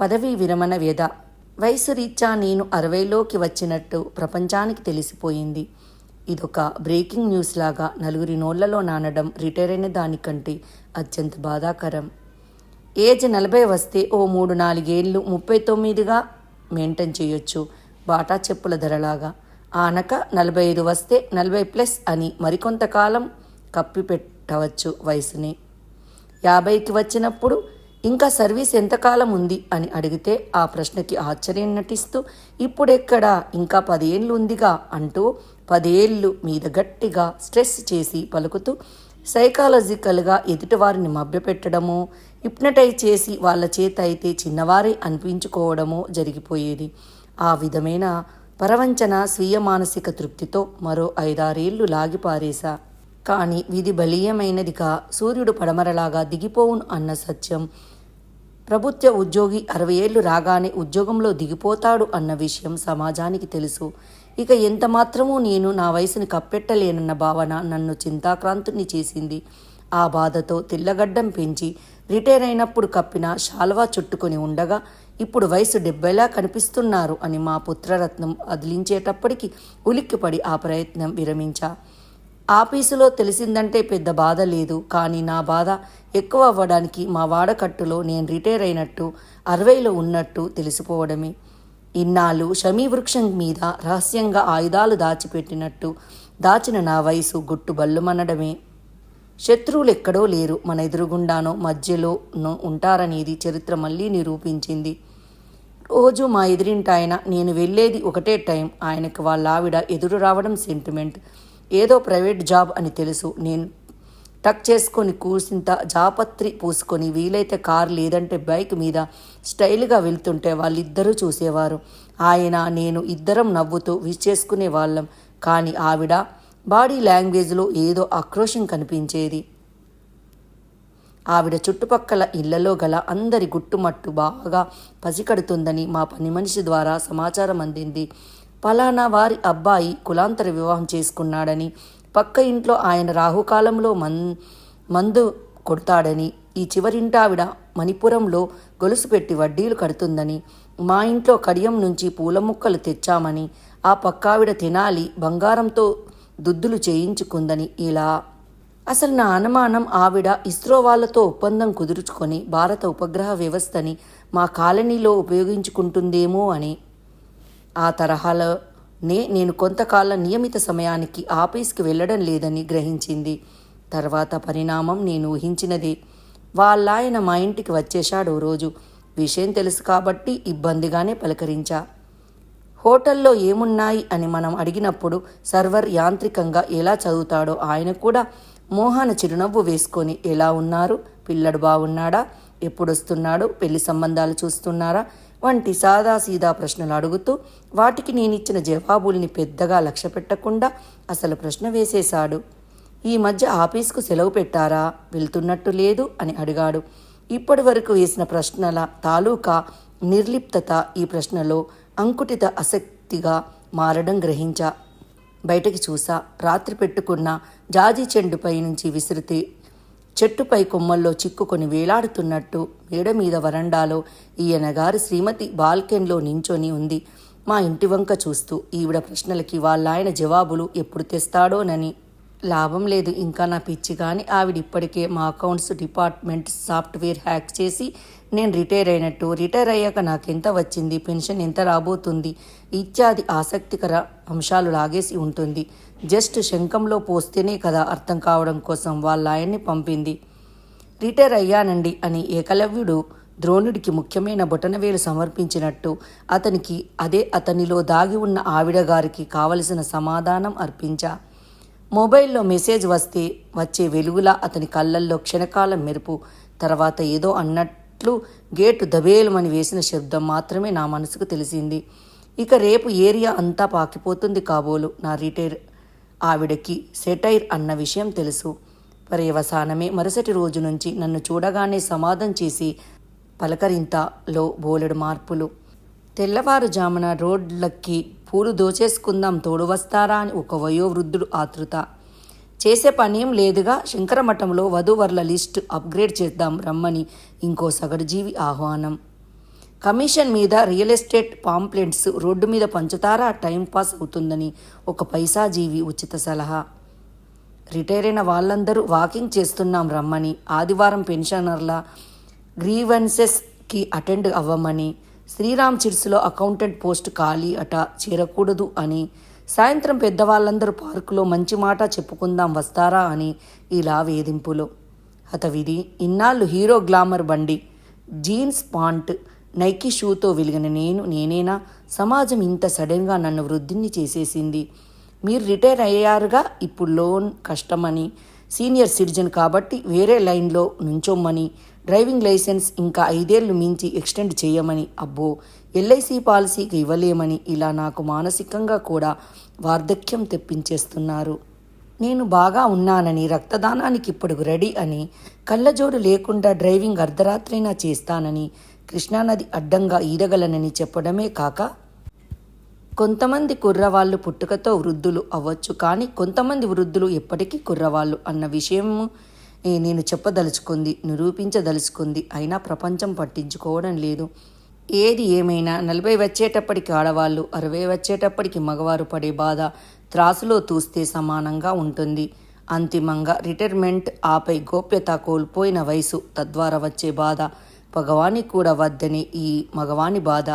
పదవీ విరమణ వ్యధ. వయసురీత్యా నేను అరవైలోకి వచ్చినట్టు ప్రపంచానికి తెలిసిపోయింది. ఇదొక బ్రేకింగ్ న్యూస్ లాగా నలుగురి నోళ్ళలో నానడం రిటైర్ అయిన దానికంటే అత్యంత బాధాకరం. ఏజ్ నలభై వస్తే ఓ మూడు నాలుగేళ్ళు ముప్పై తొమ్మిదిగా మెయింటైన్ చేయొచ్చు. బాటా చెప్పుల ధరలాగా. ఆనక నలభై ఐదు వస్తే నలభై ప్లస్ అని మరికొంతకాలం కప్పి పెట్టవచ్చు వయసుని. యాభైకి వచ్చినప్పుడు ఇంకా సర్వీస్ ఎంతకాలం ఉంది అని అడిగితే ఆ ప్రశ్నకి ఆశ్చర్యం నటిస్తూ ఇప్పుడెక్కడ? ఇంకా పదేళ్ళు ఉందిగా అంటూ పదేళ్ళు మీద గట్టిగా స్ట్రెస్ చేసి పలుకుతూ సైకాలజికల్గా ఎదుటివారిని మభ్యపెట్టడమో హిప్నటైజ్ చేసి వాళ్ళ చేత అయితే చిన్నవారే అనిపించుకోవడమో జరిగిపోయేది. ఆ విధమైన పరవంచన స్వీయ మానసిక తృప్తితో మరో ఐదారేళ్ళు లాగిపారేశా కానీ విధి బలీయమైనదిగా సూర్యుడు పడమరలాగా దిగిపోవును అన్న సత్యం. ప్రభుత్వ ఉద్యోగి అరవై ఏళ్ళు రాగానే ఉద్యోగంలో దిగిపోతాడు అన్న విషయం సమాజానికి తెలుసు. ఇక ఎంత మాత్రమూ నేను నా వయసుని కప్పెట్టలేనన్న భావన నన్ను చింతాక్రాంతుని చేసింది. ఆ బాధతో తెల్లగడ్డం పెంచి రిటైర్ అయినప్పుడు కప్పిన శాల్వా చుట్టుకొని ఉండగా ఇప్పుడు వయసు డెబ్బైలా కనిపిస్తున్నారు అని మా పుత్రరత్నం అదిలించేటప్పటికి ఉలిక్కిపడి ఆ ప్రయత్నం విరమించా. ఆఫీసులో తెలిసిందంటే పెద్ద బాధ లేదు. కానీ నా బాధ ఎక్కువ అవ్వడానికి మా వాడకట్టులో నేను రిటైర్ అయినట్టు అరవైలో ఉన్నట్టు తెలిసిపోవడమే. ఇన్నాళ్ళు షమీ వృక్షం మీద రహస్యంగా ఆయుధాలు దాచిపెట్టినట్టు దాచిన నా వయసు గుట్టు బల్లుమనడమే. శత్రువులు ఎక్కడో లేరు. మన ఎదురుగుండానో మధ్యలోనో ఉంటారనేది చరిత్ర మళ్ళీ నిరూపించింది. రోజు మా ఎదిరింటాయన నేను వెళ్ళేది ఒకటే టైం. ఆయనకు వాళ్ళ ఆవిడ ఎదురు రావడం సెంటిమెంట్ ఏదో ప్రైవేట్ జాబ్ అని తెలుసు. నేను టక్ చేసుకొని కూసింత జాపత్రి పూసుకొని వీలైతే కారు లేదంటే బైక్ మీద స్టైల్గా వెళ్తుంటే వాళ్ళిద్దరూ చూసేవారు. ఆయన నేను ఇద్దరం నవ్వుతూ విష్ చేసుకునే వాళ్ళం. కానీ ఆవిడ బాడీ లాంగ్వేజ్లో ఏదో ఆక్రోషం కనిపించేది. ఆవిడ చుట్టుపక్కల ఇళ్ళలో గల అందరి గుట్టుమట్టు బాగా పసికడుతుందని మా పని మనిషి ద్వారా సమాచారం అందింది. పలానా వారి అబ్బాయి కులాంతర వివాహం చేసుకున్నాడని పక్క ఇంట్లో ఆయన రాహుకాలంలో మన్ మందు కొడతాడని ఈ చివరింటావిడ మణిపురంలో గొలుసు పెట్టి వడ్డీలు కడుతుందని మా ఇంట్లో కడియం నుంచి పూల ముక్కలు తెచ్చామని ఆ పక్కావిడ తినాలి బంగారంతో దుద్దులు చేయించుకుందని ఇలా. అసలు నా అనుమానం ఆవిడ ఇస్రో వాళ్ళతో ఒప్పందం కుదుర్చుకొని భారత ఉపగ్రహ వ్యవస్థని మా కాలనీలో ఉపయోగించుకుంటుందేమో అని. ఆ తరహాలోనే నేను కొంతకాలం నియమిత సమయానికి ఆఫీస్కి వెళ్ళడం లేదని గ్రహించింది. తర్వాత పరిణామం నేను ఊహించినదే. వాళ్ళాయన మా ఇంటికి వచ్చేశాడు రోజు విషయం తెలుసు కాబట్టి ఇబ్బందిగానే పలకరించా. హోటల్లో ఏమున్నాయి అని మనం అడిగినప్పుడు సర్వర్ యాంత్రికంగా ఎలా చదువుతాడో ఆయన కూడా మోహన చిరునవ్వు వేసుకొని ఎలా ఉన్నారు? పిల్లడు బాగున్నాడా ఎప్పుడొస్తున్నాడు? పెళ్ళి సంబంధాలు చూస్తున్నారా? వంటి సాదాసీదా ప్రశ్నలు అడుగుతూ వాటికి నేనిచ్చిన జవాబుల్ని పెద్దగా లక్ష్య పెట్టకుండా అసలు ప్రశ్న వేసేశాడు. ఈ మధ్య ఆఫీస్కు సెలవు పెట్టారా? వెళ్తున్నట్టు లేదు అని అడిగాడు. ఇప్పటి వరకు వేసిన ప్రశ్నల తాలూకా నిర్లిప్తత ఈ ప్రశ్నలో అంకుటిత ఆసక్తిగా మారడం గ్రహించా. బయటకి చూసా. రాత్రి పెట్టుకున్న జాజి చెండుపై నుంచి విసిరితే చెట్టుపై కొమ్మల్లో చిక్కుకొని వేలాడుతున్నట్టు మేడ మీద వరండాలో ఈయన గారి శ్రీమతి బాల్కెన్లో నించొని ఉంది. మా ఇంటి వంక చూస్తూ ఈవిడ ప్రశ్నలకి వాళ్ళాయన జవాబులు ఎప్పుడు తెస్తాడోనని లాభం లేదు. ఇంకా నా పిచ్చి కానీ ఆవిడ ఇప్పటికే మా అకౌంట్స్ డిపార్ట్మెంట్ సాఫ్ట్వేర్ హ్యాక్ చేసి నేను రిటైర్ అయినట్టు. రిటైర్ అయ్యాక నాకెంత వచ్చింది? పెన్షన్ ఎంత రాబోతుంది? ఇత్యాది ఆసక్తికర అంశాలు లాగేసి ఉంటుంది. జస్ట్ శంఖంలో పోస్తేనే కదా అర్థం కావడం కోసం వాళ్ళ ఆయన్ని పంపింది. రిటైర్ అయ్యానండి అని ఏకలవ్యుడు ద్రోణుడికి ముఖ్యమైన బొటనవేలు సమర్పించినట్టు. అతనికి అదే అతనిలో దాగి ఉన్న ఆవిడ గారికి కావలసిన సమాధానం అర్పించా. మొబైల్లో మెసేజ్ వస్తే వచ్చే వెలుగులా అతని కళ్ళల్లో క్షణకాలం మెరుపు. తర్వాత ఏదో అన్నట్లు గేటు దబేలమని వేసిన శబ్దం మాత్రమే నా మనసుకు తెలిసింది. ఇక రేపు ఏరియా అంతా పాకిపోతుంది కాబోలు. నా రిటైర్ ఆవిడకి సెటైర్ అన్న విషయం తెలుసు. పర్యవసానమే మరుసటి రోజు నుంచి నన్ను చూడగానే సమాధం చేసి పలకరింతలో బోలెడు మార్పులు. తెల్లవారుజామున రోడ్లకి పూలు దోచేసుకుందాం తోడు వస్తారా అని ఒక వయోవృద్ధుడు ఆతృత. చేసే పనేం లేదుగా శంకరమఠంలో వధూవరుల లిస్ట్ అప్గ్రేడ్ చేద్దాం రమ్మని ఇంకో సగడుజీవి ఆహ్వానం. కమిషన్ మీద రియల్ ఎస్టేట్ పాంప్లెంట్స్ రోడ్డు మీద పంచుతారా? టైం పాస్ అవుతుందని ఒక పైసా జీవి ఉచిత సలహా. రిటైర్ అయిన వాళ్ళందరూ వాకింగ్ చేస్తున్నాం రమ్మని. ఆదివారం పెన్షనర్ల గ్రీవెన్సెస్కి అటెండ్ అవ్వమని శ్రీరామ్ చిట్స్లో అకౌంటెంట్ పోస్ట్ ఖాళీ అట చేరకూడదు అని. సాయంత్రం పెద్దవాళ్ళందరూ పార్కులో మంచి మాట చెప్పుకుందాం వస్తారా అని ఇలా వేధింపులు హతవిధి ఇన్నాళ్ళు హీరో గ్లామర్ బండి జీన్స్ పాంట్ నైకీ షూతో వెలిగిన నేను నేనేనా? సమాజం ఇంత సడన్గా నన్ను వృద్ధిని చేసేసింది. మీరు రిటైర్ అయ్యారుగా? ఇప్పుడు లోన్ కష్టమని. సీనియర్ సిటిజన్ కాబట్టి వేరే లైన్లో నుంచోమ్మని డ్రైవింగ్ లైసెన్స్ ఇంకా ఐదేళ్ళు మించి ఎక్స్టెండ్ చేయమని అబ్బో ఎల్ఐసి పాలసీకి ఇవ్వలేమని ఇలా నాకు మానసికంగా కూడా వార్ధక్యం తెప్పించేస్తున్నారు. నేను బాగా ఉన్నానని రక్తదానానికి ఇప్పుడు రెడీ అని కళ్ళజోడు లేకుండా డ్రైవింగ్ అర్ధరాత్రైనా చేస్తానని కృష్ణానది అడ్డంగా ఈదగలనని చెప్పడమే కాక కొంతమంది కుర్రవాళ్ళు పుట్టుకతో వృద్ధులు అవ్వచ్చు కానీ కొంతమంది వృద్ధులు ఎప్పటికీ కుర్రవాళ్ళు అన్న విషయం నేను చెప్పదలుచుకుంది నిరూపించదలుచుకుంది అయినా ప్రపంచం పట్టించుకోవడం లేదు. ఏది ఏమైనా నలభై వచ్చేటప్పటికి ఆడవాళ్ళు అరవై వచ్చేటప్పటికి మగవారు పడే బాధ త్రాసులో తూస్తే సమానంగా ఉంటుంది. అంతిమంగా రిటైర్మెంట్ ఆపై గోప్యత కోల్పోయిన వయసు తద్వారా వచ్చే బాధ భగవాని కూడా వద్దని ఈ మగవాని బాధ.